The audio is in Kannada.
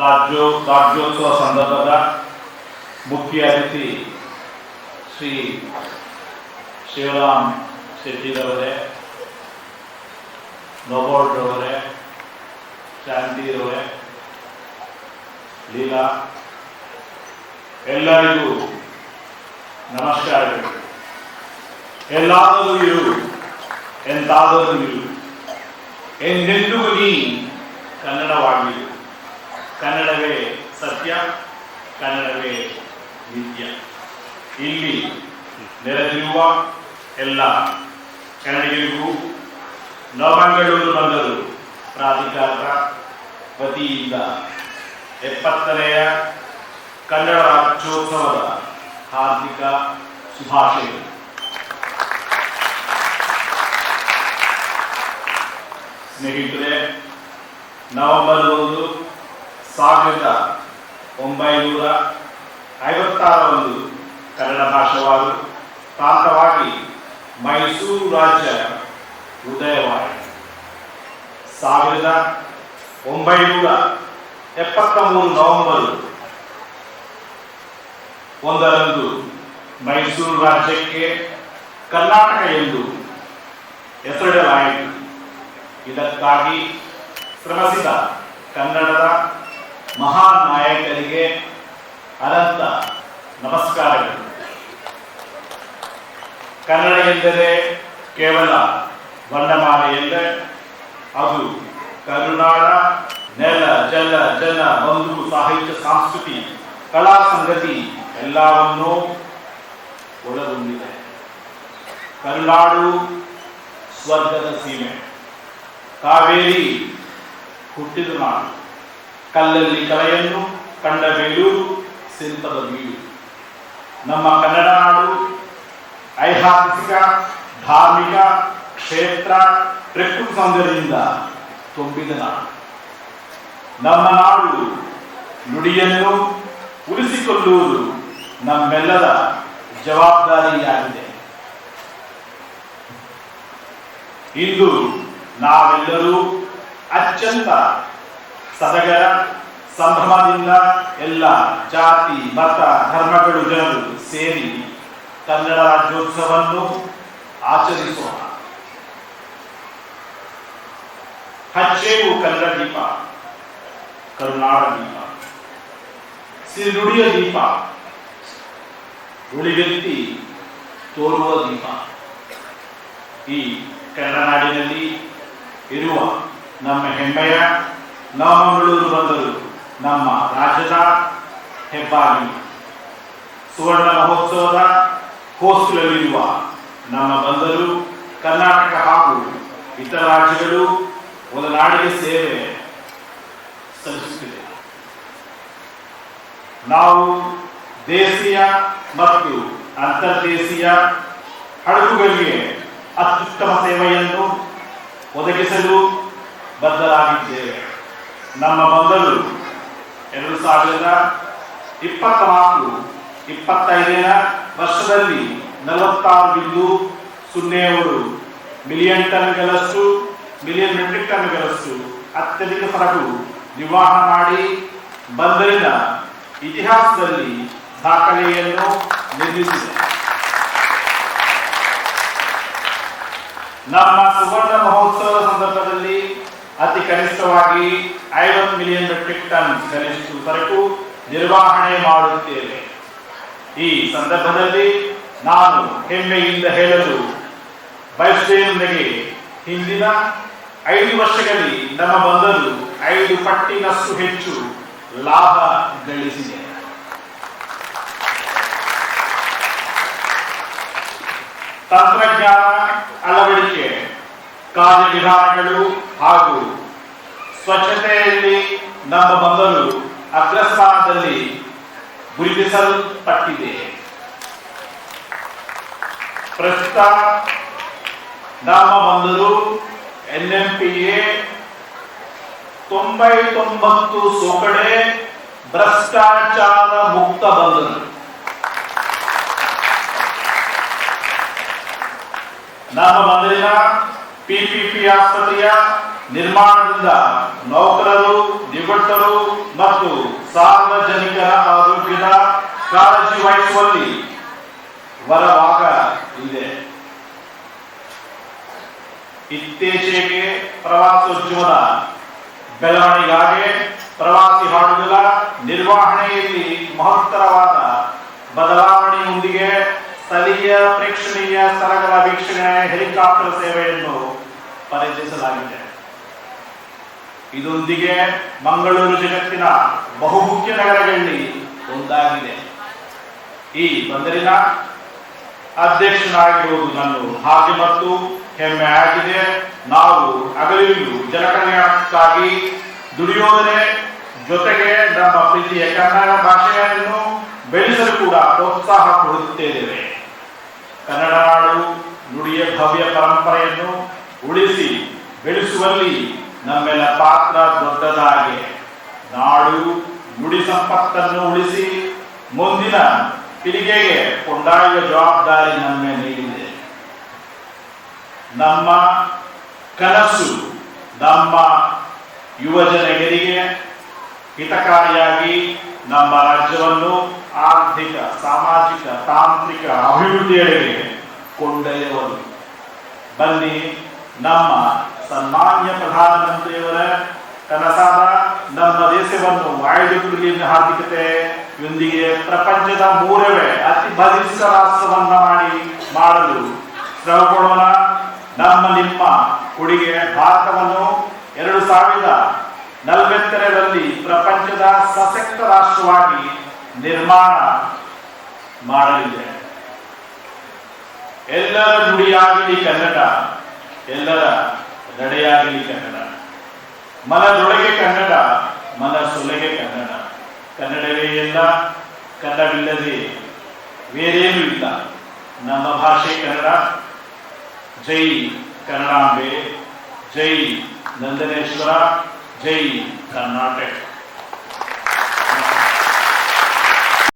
ರಾಜ್ಯೋ ರಾಜ್ಯೋತ್ಸವ ಸಂದರ್ಭದ ಮುಖ್ಯ ಅತಿಥಿ ಶ್ರೀ ಶಿವರಾಮ್ ಶೆಟ್ಟಿರವರೇ ನೋಬೋರ್ಡ್ರವರೇ ಶಾಂತಿರವರೇ ಲೀಲಾ, ಎಲ್ಲರಿಗೂ ನಮಸ್ಕಾರಗಳು. ಎಲ್ಲಾದರೂ ಇರು, ಎಂತಾದರೂ ಇರು. ಎಂದೆಂದಿಗೂ ನೀ ಕನ್ನಡವೇ ಸತ್ಯ, ಕನ್ನಡವೇ ನಿತ್ಯ. ಇಲ್ಲಿ ನೆರೆದಿರುವ ಎಲ್ಲ ಕನ್ನಡಿಗರಿಗೂ ನವಮಂಗಳೂರು ಬಂದರು ಪ್ರಾಧಿಕಾರ ವತಿಯಿಂದ ಎಪ್ಪತ್ತನೆಯ ಕನ್ನಡ ರಾಜ್ಯೋತ್ಸವದ ಹಾರ್ದಿಕ ಶುಭಾಶಯಗಳು. ಸ್ನೇಹಿತರೆ, ನವೆಂಬರ್ ಒಂದು ಸಾವಿರದ ಒಂಬೈನೂರ ಐವತ್ತಾರರಂದು ಕನ್ನಡ ಭಾಷಾವಾರು ಪ್ರಾಂತವಾಗಿ ಮೈಸೂರು ರಾಜ್ಯ ಉದಯವಾಯಿತು ಸಾವಿರದ ಒಂಬೈನೂರ ಎಪ್ಪತ್ತ ಮೂರು ನವೆಂಬರ್ ಒಂದರಂದು ಮೈಸೂರು ರಾಜ್ಯಕ್ಕೆ ಕರ್ನಾಟಕ ಎಂದು ಹೆಸರಿಡಲಾಯಿತು ಇದಕ್ಕಾಗಿ ಶ್ರಮಿಸಿದ ಕನ್ನಡದ ಮಹಾನ್ ನಾಯಕರಿಗೆ ಅನಂತ ನಮಸ್ಕಾರಗಳು. ಕನ್ನಡ ಎಂದರೆ ಕೇವಲ ಎಂದರೆ ಅದು ಕರುನಾಡ, ನೆಲ, ಜಲ, ಜನ, ಬಂಧು, ಸಾಹಿತ್ಯ, ಸಂಸ್ಕೃತಿ, ಕಲಾ, ಸಂಗತಿ ಎಲ್ಲವನ್ನೂ ಒಳಗೊಂಡಿದೆ. ಕರುನಾಡು ಸ್ವರ್ಗದ ಸೀಮೆ. ಕಾವೇರಿ ಹುಟ್ಟಿದ ನಾಡು. ಕಲ್ಲಲ್ಲಿ ಕಲೆಯನ್ನು ಕಂಡ ಬೇಲೂರು ಸಿಂತದ ಬೀಡು. ನಮ್ಮ ಕನ್ನಡ ನಾಡು ಐತಿಹಾಸಿಕ ಧಾರ್ಮಿಕ ಕ್ಷೇತ್ರ ಪ್ರಕೃತಿ ಸೌಂದರ್ಯದಿಂದ ತುಂಬಿದ ನಾಡು. ನಮ್ಮ ನಾಡು ನುಡಿಯನ್ನು ಉಳಿಸಿಕೊಳ್ಳುವುದು ನಮ್ಮೆಲ್ಲರ ಜವಾಬ್ದಾರಿಯಾಗಿದೆ. ಇಂದು ನಾವೆಲ್ಲರೂ ಅತ್ಯಂತ ಸಡಗರ ಸಂಭ್ರಮದಿಂದ ಎಲ್ಲ ಜಾತಿ, ಮತ, ಧರ್ಮಗಳು ಜನರು ಸೇರಿ ಕನ್ನಡ ರಾಜ್ಯೋತ್ಸವವನ್ನು ಆಚರಿಸೋಣ. ಹಚ್ಚೇವು ಕನ್ನಡ ದೀಪ, ಕರುನಾಡ ದೀಪ, ಸಿರುಡಿಯ ದೀಪ ಉಳಿಗೆತ್ತಿ ತೋರುವ ದೀಪ. ಈ ಕನ್ನಡ ನಾಡಿನಲ್ಲಿ ಇರುವ ನಮ್ಮ ಹೆಮ್ಮೆಯ ನವಮಂಗಳೂರು ಬಂದರು. ನಮ್ಮ ರಾಜ್ಯದ ಹೆಬ್ಬಾಗಿ. ಸುವರ್ಣ ಮಹೋತ್ಸವದ ಕೋಸ್ಟ್ಗಳಲ್ಲಿರುವ ನಮ್ಮ ಬಂದರು ಕರ್ನಾಟಕ ಹಾಗೂ ಇತರ ರಾಜ್ಯಗಳು ಒಂದು ನಾಡಿಗೆ ಸೇವೆ ಸಲ್ಲಿಸುತ್ತಿದೆ. ನಾವು ದೇಶೀಯ ಮತ್ತು ಅಂತರ್ದೇಶೀಯ ಹಡಗುಗಳಿಗೆ ಅತ್ಯುತ್ತಮ ಸೇವೆಯನ್ನು ಒದಗಿಸಲು ಬದ್ಧರಾಗಿದ್ದೇವೆ. ನಮ್ಮ ಮೊದಲು ಎರಡು ಸಾವಿರದ ಇಪ್ಪತ್ತ ನಾಲ್ಕು ಇಪ್ಪತ್ತೈದನೇ ವರ್ಷದಲ್ಲಿ ನಲವತ್ತಾರು ಬಿಂದು ಸೊನ್ನೆಯವರು ಮಿಲಿಯನ್ ಟನ್ಗಳಷ್ಟು, ಮಿಲಿಯನ್ ಮೆಟ್ರಿಕ್ ಟನ್ಗಳಷ್ಟು ಅತ್ಯಧಿಕ ಸರಕು ನಿರ್ವಹಣೆ ಮಾಡಿ ಬಂದರಿನ ಇತಿಹಾಸದಲ್ಲಿ ದಾಖಲೆಯನ್ನು ನಿರ್ಮಿಸಿದೆ. ನಮ್ಮ ಸುವರ್ಣ ಸಂದರ್ಭದಲ್ಲಿ ಅತಿ ಕನಿಷ್ಠವಾಗಿ ಐವತ್ತು ಮಿಲಿಯನ್ ಮೆಟ್ರಿಕ್ ಟನ್ ಕನಿಷ್ಠ ಸರಕು ನಿರ್ವಹಣೆ ಮಾಡುತ್ತೇವೆ. ಈ ಸಂದರ್ಭದಲ್ಲಿ ನಾನು ಹೆಮ್ಮೆಯಿಂದ ಹೇಳಲು ಬಯಸುತ್ತೇನೆ ಹಿಂದಿನ ಐದು ವರ್ಷಗಳಲ್ಲಿ ನಮ್ಮ ಬಂದರು ಐದು ಪಟ್ಟಿನಷ್ಟು ಹೆಚ್ಚು ಲಾಭ ಗಳಿಸಿದೆ. ತಂತ್ರಜ್ಞಾನ ಅಳವಡಿಕೆ ಕಾರ್ಯವಿಧಾನಗಳು ಹಾಗೂ ಸ್ವಚ್ಛತೆಯಲ್ಲಿ ನಮ್ಮ ಬಂದರು ಅಗ್ರಸ್ಥಾನದಲ್ಲಿ ಗುರುತಿಸಲ್ಪಟ್ಟಿದೆ. ಪ್ರಸ್ತುತ ನಮ್ಮ ಬಂದರು ಎನ್ಎಂಪಿಎ ತೊಂಬತ್ತೊಂಬತ್ತು ಸೋಕಡೆ ಭ್ರಷ್ಟಾಚಾರ ಮುಕ್ತ ಬಂದರು. ನಮ್ಮ ಬಂದರಿನ ಪಿಪಿಪಿ ಆಸ್ಪತ್ರೆಯ ನಿರ್ಮಾಣದಿಂದ ನೌಕರರು, ನಿವೃತ್ತರು ಮತ್ತು ಸಾರ್ವಜನಿಕರ ಆರೋಗ್ಯದ ಕಾಳಜಿ ವಹಿಸುವಲ್ಲಿ ವರವಾಗ ಇದೆ. ಇತ್ತೀಚೆಗೆ ಪ್ರವಾಸೋದ್ಯಮದ ಬೆಳವಣಿಗೆಗಾಗಿ ಪ್ರವಾಸಿ ಹಾಡುಗಳ ನಿರ್ವಹಣೆಯಲ್ಲಿ ಮಹತ್ತರವಾದ ಬದಲಾವಣೆಯೊಂದಿಗೆ ಸ್ಥಳೀಯ ಪ್ರೇಕ್ಷಣೀಯ ಸ್ಥಳಗಳ ವೀಕ್ಷಣೆ ಹೆಲಿಕಾಪ್ಟರ್ ಸೇವೆಯನ್ನು ಪರಿಚಯಿಸಲಾಗಿದೆ. ಇದೊಂದಿಗೆ ಮಂಗಳೂರು ಜಗತ್ತಿನ ಬಹುಮುಖ್ಯ ನಗರಗಳಲ್ಲಿ ಒಂದಾಗಿದೆ. ಈ ಬಂದರಿನ ಅಧ್ಯಕ್ಷನಾಗಿರುವುದು ನನ್ನ ಹಾಗೆ ಮತ್ತು ಹೆಮ್ಮೆ ಆಗಿದೆ. ನಾವು ಹಗಲಿರುಳು ಜನಕಲ್ಯಾಣಕ್ಕಾಗಿ ದುಡಿಯೋದನೆ ಜೊತೆಗೆ ನಮ್ಮ ಪ್ರೀತಿಯ ಕನ್ನಡ ಭಾಷೆಯನ್ನು ಬೆಳೆಸಲು ಕೂಡ ಪ್ರೋತ್ಸಾಹ ಕೊಡುತ್ತಿದ್ದೇವೆ ಕನ್ನಡ ನಾಡು ನುಡಿಯ ಭವ್ಯ ಪರಂಪರೆಯನ್ನು ಉಳಿಸಿ ಬೆಳೆಸುವಲ್ಲಿ ನಮ್ಮೆಲ್ಲ ಪಾತ್ರ ದೊಡ್ಡದಾಗಿದೆ. ನಾಡು ನುಡಿ ಸಂಪತ್ತನ್ನು ಉಳಿಸಿ ಮುಂದಿನ ಪೀಳಿಗೆಗೆ ಕೊಂಡಾಡುವ ಜವಾಬ್ದಾರಿ ನಮ್ಮ ನೀಡಿದೆ. ನಮ್ಮ ಕನಸು ನಮ್ಮ ಯುವಜನರಿಗೆ ಹಿತಕಾರಿಯಾಗಿ ನಮ್ಮ ರಾಜ್ಯವನ್ನು ಆರ್ಥಿಕ, ಸಾಮಾಜಿಕ, ತಾಂತ್ರಿಕ ಅಭಿವೃದ್ಧಿಯೆಡೆಗೆ ಕೊಂಡೊಯ್ಯುವುದು ಬನ್ನಿ, ನಮ್ಮ ಸನ್ಮಾನ್ಯ ಪ್ರಧಾನಮಂತ್ರಿಯವರ ಕನಸಾದ ನಮ್ಮ ದೇಶವನ್ನು ವಾಯುಗುಲಿ ಆರ್ಥಿಕತೆ ಯೊಂದಿಗೆ ಪ್ರಪಂಚದ ಮೂರವೇ ಅತಿ ಬಲಿಷ್ಠ ರಾಷ್ಟ್ರವನ್ನ ಮಾಡಿ ಮಾಡಲು ಶ್ರಮ ಕೊಡೋಣ. ನಮ್ಮ ನಿಮ್ಮ ಕೊಡುಗೆ ಭಾರತವನ್ನು ಎರಡು ಸಾವಿರದ ನಲವತ್ತೆರಡರಲ್ಲಿ ಪ್ರಪಂಚದ ಸಶಕ್ತ ರಾಷ್ಟ್ರವಾಗಿ ನಿರ್ಮಾಣ ಮಾಡಲಿದೆ. ಎಲ್ಲರ ನುಡಿಯಾಗಲಿ ಕನ್ನಡ, ಎಲ್ಲರ ನಡೆಯಾಗಲಿ ಕನ್ನಡ. ಮನದೊಳಗೆ ಕನ್ನಡ, ಮನಸ್ಸೊಳಗೆ ಕನ್ನಡ. ಕನ್ನಡವೇ ಎಲ್ಲ, ಕನ್ನಡವಿಲ್ಲದೆ ಬೇರೇನೂ ಇಲ್ಲ. ನಮ್ಮ ಭಾಷೆ ಕನ್ನಡ. ಜೈ ಕನ್ನಡಾಂಬೆ, ಜೈ ನಂದನೇಶ್ವರ. ಜೈ ಕರ್ನಾಟಕ